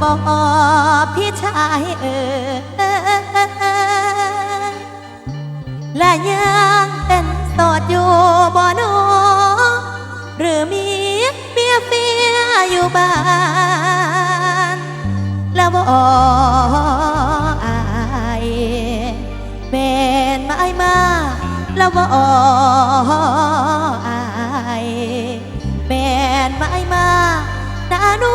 บอกพี่ชายเออและยังเป็นตอดอยู่บ่อนหรือมีเมียเฟียอยู่บ้าน แล้วบ่อายเป็นไม้มาแล้วบ่อายเป็นไม้มาหนานู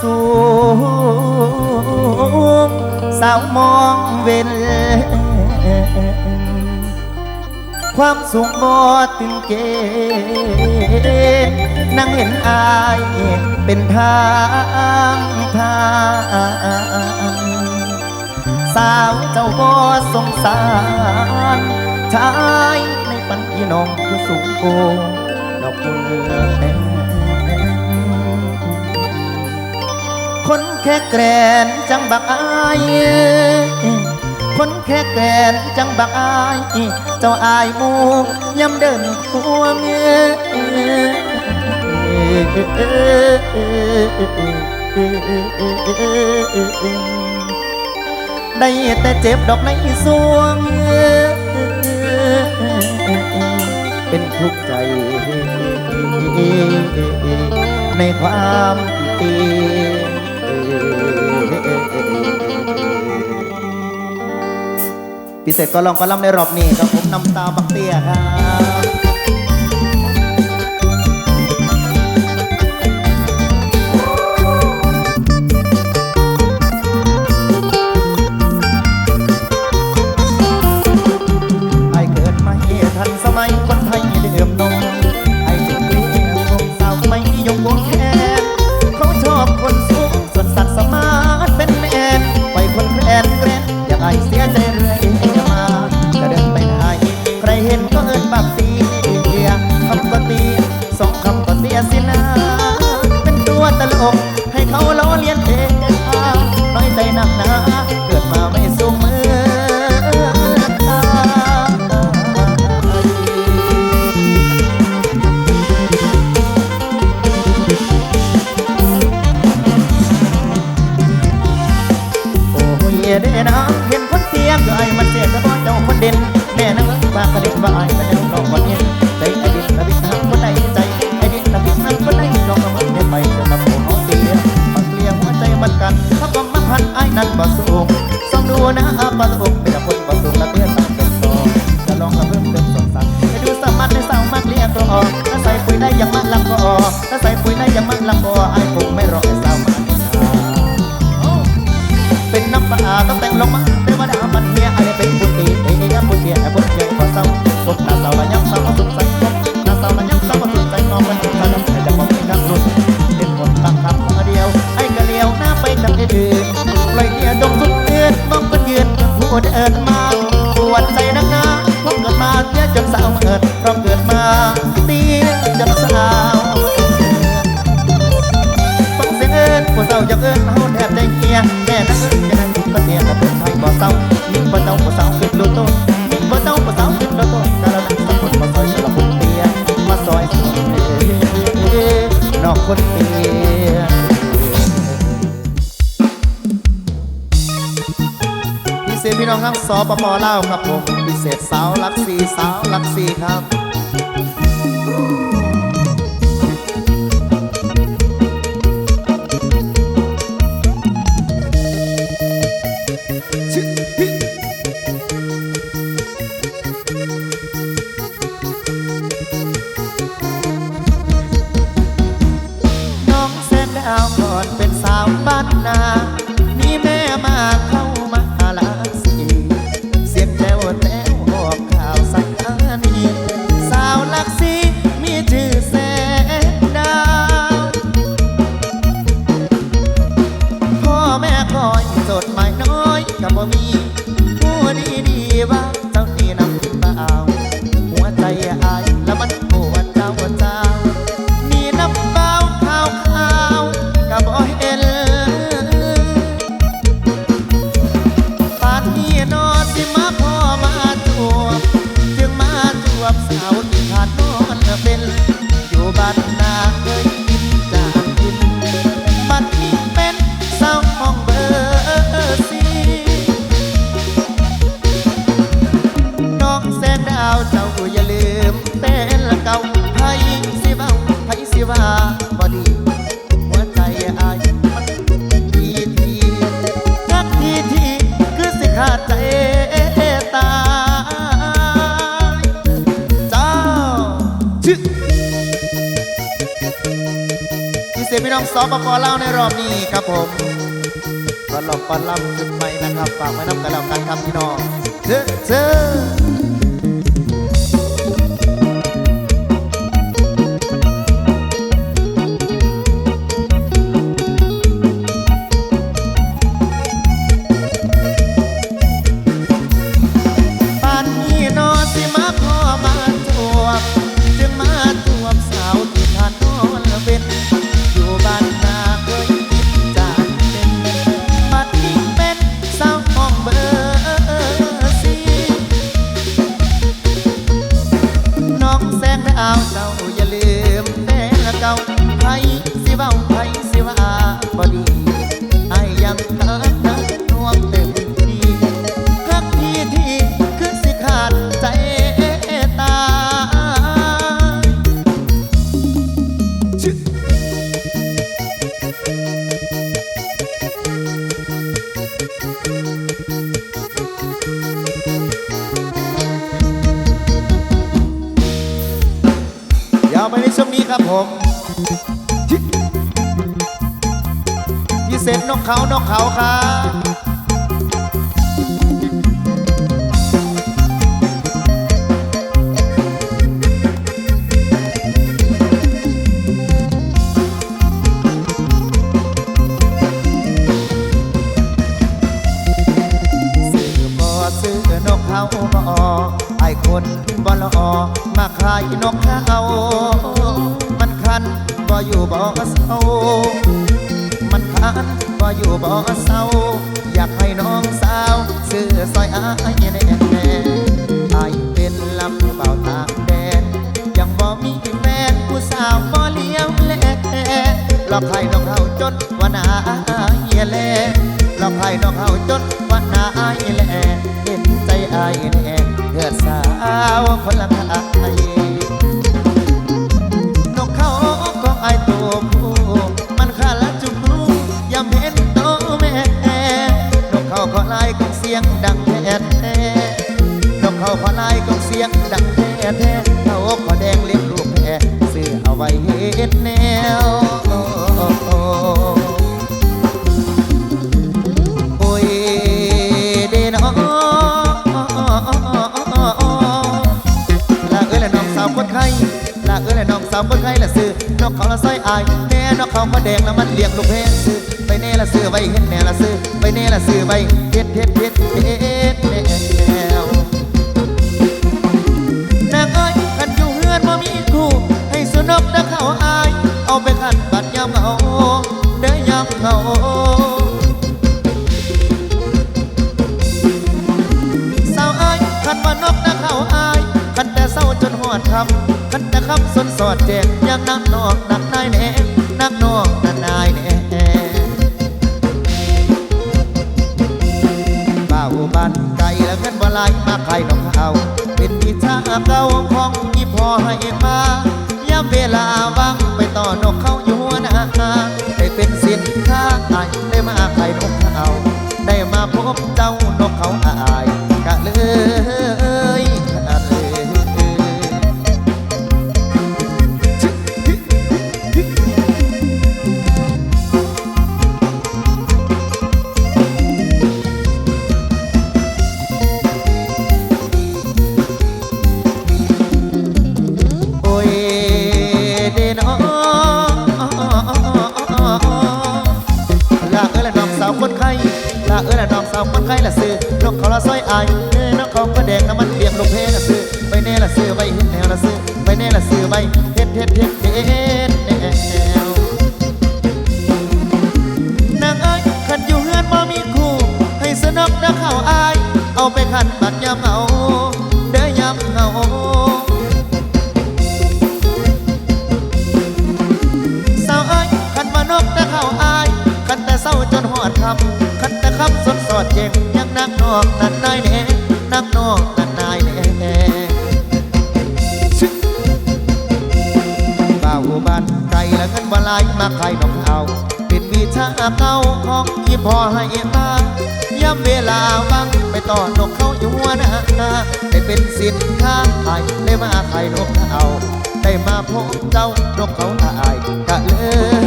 สูงสาวมองเวนความสูงบ่ตึงเกณฑ์นั่งเห็นอายเป็นทางทางสาวเจ้าบ่สงสารชายในปันพี่น้องคือสูงโกดอกบัวแดง แค่แกรนจังบักอายคนแค่แกรนจังบักอาย เจ้าอายมูย้ำเดินหัวเงได้แต่เจ็บดอกในสวง เป็นทุกข์ใจในความตี พิเศษก็ลองก็ล่ำในรอบนี้ครับผมนำตาบักเตี้ยครับไทยเดือมนมไอ้สิ่งนี้คงสาวไม่นิยมวง คเอิดมาปวดใจนักหนาก็เกิดมาเยอะจนสาวเอิดเพราะเกิดมาเตี้ยจนสาวฟังเสียงเอิญผู้สาวอยากเอิดเอาแทบได้เฮียแม่นักเอิญจะนั่งก็เตี้ยก็เป็นไทยบ่เศร้ายิ่งบ่เศร้าบ่เศร้าขึ้นโลโต้ยิ่งบ่เศร้าบ่เศร้าขึ้นโลโต้กาลนักสมบูรมาซอยฉลองเตี้ยมาซอยนอกคนเตี้ย ทั้งสปปล่าวครับผมพิเศษสาวลักซีสาวลักซีครับ สียงพี่น้องสปปอเล่าในรอบนี้ครับผมปลอมปลอมขึ้นไปนะครับ ฝากไว้น้ำกระลำกันครับพี่น้องเจเธอ เขาจนว่านาเฮียแลหลอกให้นองเขาจนว่านาเฮียแลเห็นใจอายแน่เถิดสาวคนละทายนกเขาก็อายตัวผู้มันขาละจุกลูกยามเห็นโตแม่นกเขาขอลายของเสียงดังแท้แท้นกเขาขอลายของเสียงดังแท้แท้าวคนไข้ละซื้อนกเขาละซอยอายแน่นกเขามาแดงแล้วมันเลี้ยงลูกเพนซื้อไปเน่ละซื้อไว้เห็ดแน่ละซื้อไปเน่ละซื้อไว้เฮ็ดเฮ็ดเฮ็ดเฮ็ดแนวนางเอ้ยขันอยู่เฮือนบ่มีคู่ให้สุนกนะเขาอาย เอาไปขัน อดคำขันต่คำสนสอดแจกยังนักนอกนักนายแน่นักนอกนักนายแน่บ่าวบ้านไก่และเงินบ่ไหลมาไข่นกเขาเป็นวิชาเก่าของอีพ่อให้มายามเวลาว่างไปต่อนกเขาอยู่หัวหนาได้เป็นสินค้าอายได้มาไข่นกเขาได้มาพบเจ้านก สาวคนไข้ละซื้อนกเขาละซอยอายเอ้อนกเขาก็แดงน้ำมันเปียกลงเพละซื้อไปเน่ละซื้อไปเฮ็ดแนวละซื้อไปเน่ละซื้อไปเฮ็ดเฮ็ดเฮ็ดเฮ็ดแนวนางเอ้ยขันอยู่เฮือนบ่มีคู่ให้สนกนกเขาอาย เอาไปขันบัดยาม เจ็บยังนักนอกนั่นนายแน่นักนอกนั่นนายแน่บ่าวบ้านไก่และเงินบ่ลายมาขายนกเขาเป็นวิชาเก่าของอีพ่อให้มาย้ำเวลาว่างไปต่อนกเขาอยู่หัวหน้าได้เป็นสินค้าขายได้มาขายนกเขาได้มาพบเจ้านกเขาอายกะเลย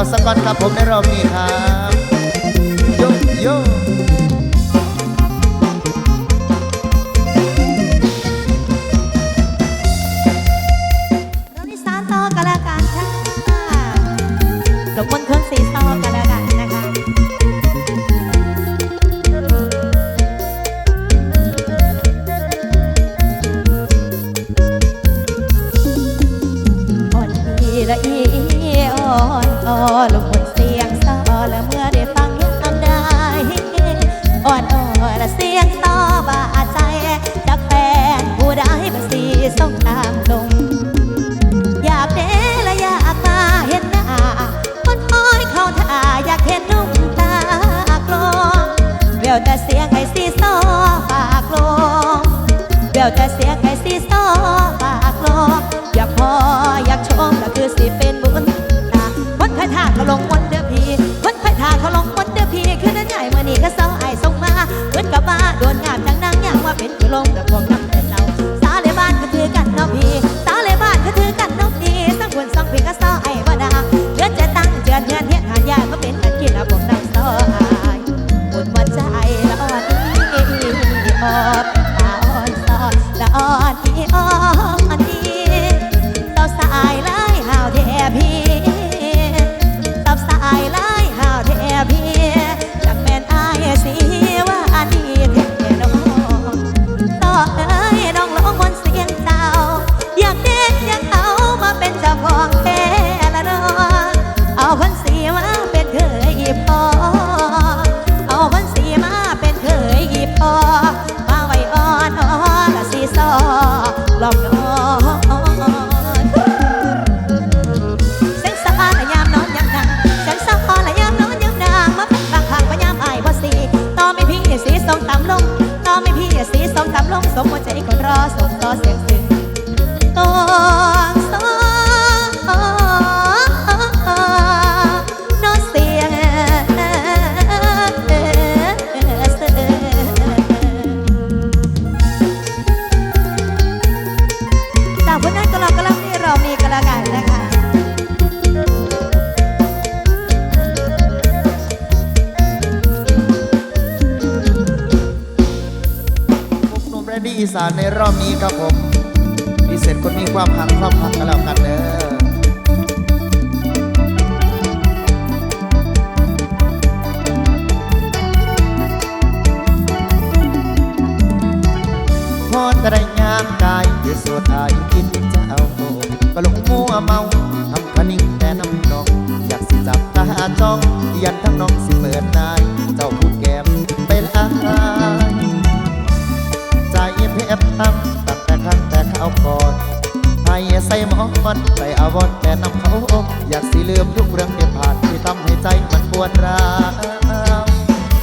เจ้าสกอตครับผมในรอบนี้ครับโยโย่เรานิสานต่อกันละกันค่ะรบกวนเครื่องสีต่อกันละกันนะคะอ่อนอีละอี อ่อนอ่อนลงบนเสียงซอและเมื่อได้ฟังยังทำได้อ่อนอ่อนละเสียงซอบาดใจจากแฟนผู้ใดมาสีส่งตามลง อยากเดและอยากมาเห็นหน้าคนคอยเขาท่าอยากเห็นนุ่มตากลมเดี๋ยวแต่เสียงไอ้สีซอปากลมเดี๋ยวแต่เสียง ก็เศ ส่ง รดดี้อีสานในรอบนี้ครับผมพิเศษคนมีความหักความหักกันแล้วกันเด้อพอจะได้งามกายที่สุดอายกินจะเอาก็หลงมัวเมาทำคนิ่งแต่น้ำนอง อยากสิจับตาจ้องยันทั้งน้องสิเปิดนาย เจ้าพู เพบตั้งแต่ครั้งแต่ข้าวก่อนให้ใส่หมอนใส่อาวรณ์แต่นำเขาอมอยากสิลืมทุกเรื่องที่ผ่านที่ทำให้ใจมันปวดร้าว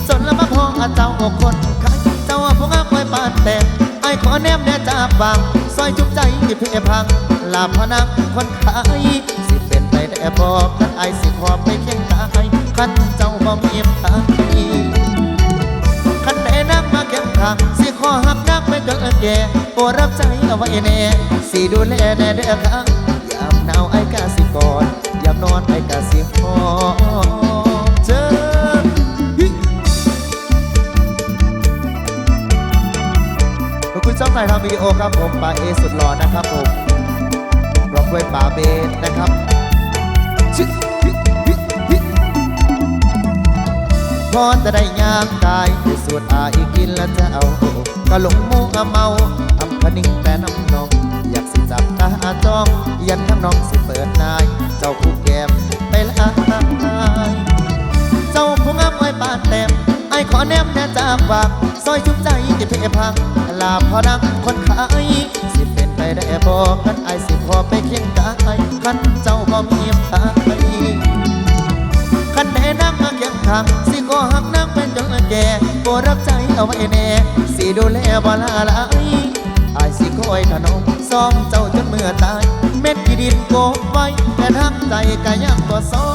จนละมาพ้องอาเจ้าอกคนขายเจ้าพวกอ้าคอยปานแต่ไอ้ขอแนมแน่จากบางซอยจุบใจที่เพพังลาพนักคนขายสิเป็นไปได้บอกนั้นไอ้สิขอไปเคียงกายคันเจ้าบ่มีทางคันได้นัก มาเก็บขังสิขอหักนักไม่เกินแก่โปรดรับใจเอาไว้แน่สิดูแลแน่เด้อครับยามหนาวไอ้กาสิกอดยามนอนไอ้กาสิหอมเจอฮิขอบคุณช่องถ่ายทำวิดีโอครับผมป่าเอสุดหล่อนะครับผมร้อมด้วยป่าเบนนะครับ อจะได้ยามกายที่สุดอายกินแล้วจะเอาก็หลงมูกเมาทำคนิ่งแต่น้ำนองอยากสิจับตาจ้องยันทั้งน้องสิเปิดนาย เจ้าผู้แก้มไปละเจ้าผู้งามไว้ปานเต็มไอ้ขอแนมแน่จากฝากซอยชุบใจที่เพพังลาพอนักคนขายสิเป็นไปได้บอกกันไอ้สิพอไปเคียงกายคันเจ้าบ่มีทางไปคันแม่นั่งมาเคียงข้างสิ ขอหักนักเป็นจนแก่โปรดรับใจเอาไว้แน่สิดูแลบ่ลาลายอายสิคอยถนอมซ้อมเจ้าจนเมื่อตาย เม็ดที่ดินโกไว้แต่ทำใจก็ยังบ่ซ้อ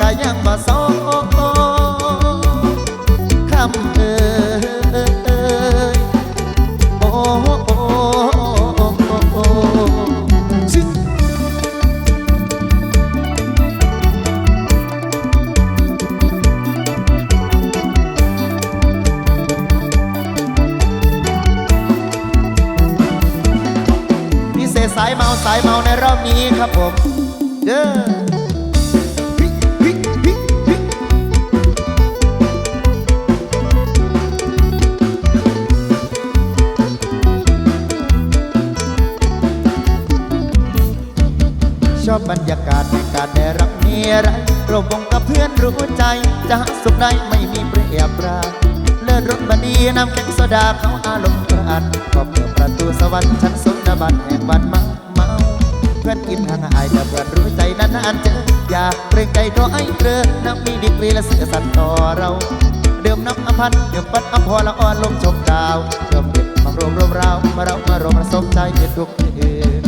ก็ยังบ่ซ้อคำเอ่ นรอบนี้ครับผมเด้อชอบบรรยากาศในการได้รับเมียไรรวมวงกับเพื่อนรู้ใจ จะหาสุขได้ไม่มีเปรียบปราเลิศรถบดีน้ำแข็งโซดาเขาอารมณ์กระอันก็เปิดประตูสวรรค์ชั้นสูงนบันแห่งวันเมา เพื่อนกินทางอายแต่เพื่อนรู้ใจนานๆเจออยากเปรงใจตัวไอ้เกลือน้ำมีดีกรีและเสือสันต่อเราเดิมน้ำอภันเดิมปัดอภรละอ่อนลมชมดาวเริ่มเด็ดมารวมรวมราวมาเรามารวมผสมใจเด็ดทุกคืน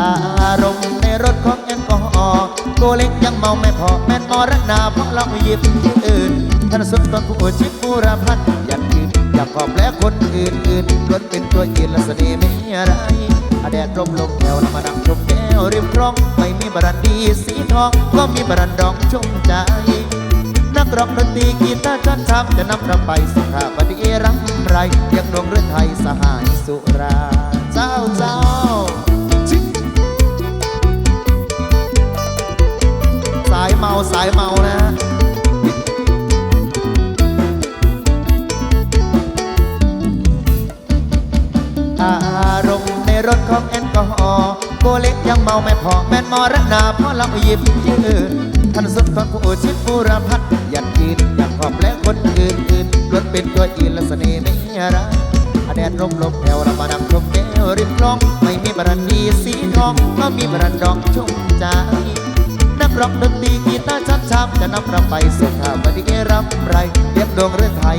อารมณ์ในรถของแอลกอฮอล์โกเล็กยังเมาไม่พอแม่นมรณาเพราะเราหยิบอื่นท่านสุดต้นผู้ชิดผู้รพันยากยืนอยากกอบและคนอื่นอื่นล้วนเป็นตัวยืนและเสน่ห์ไม่อะไร แดดร่มลมแถวแล้วมานั่งชมแก้วริมคลองไม่มีบรันดีสีทองก็มีบรันดองชุ่มใจ นักร้องดนตรีกีตาร์จันทำจะนำเราไปสุขาปฏิรำไรยังดวงเรือไทยสหายสุราเจ้าเจ้าสายเมาสายเมานะอา รถของแอลกอฮอล์โกเล็กยังเมาไม่พอแม่นมรณาเพราะเราหยิบยืนท่านสุดทนผู้ชิดผู้รพัดอยากกินอยากขอบและคนอื่นอื่นล้วนเป็นตัวอินละเสน่ห์ไม่อะไรอาแดดร่มลมแผ่วเรามานั่งชมแก้วริมคลองไม่มีบรันดีสีทองก็มีบรันดองชุ่มใจนักร้องดนตรีกีตาร์ชัดช้จะนำเราไปสุขาบดีรำไรเรียบดวงเรือไทย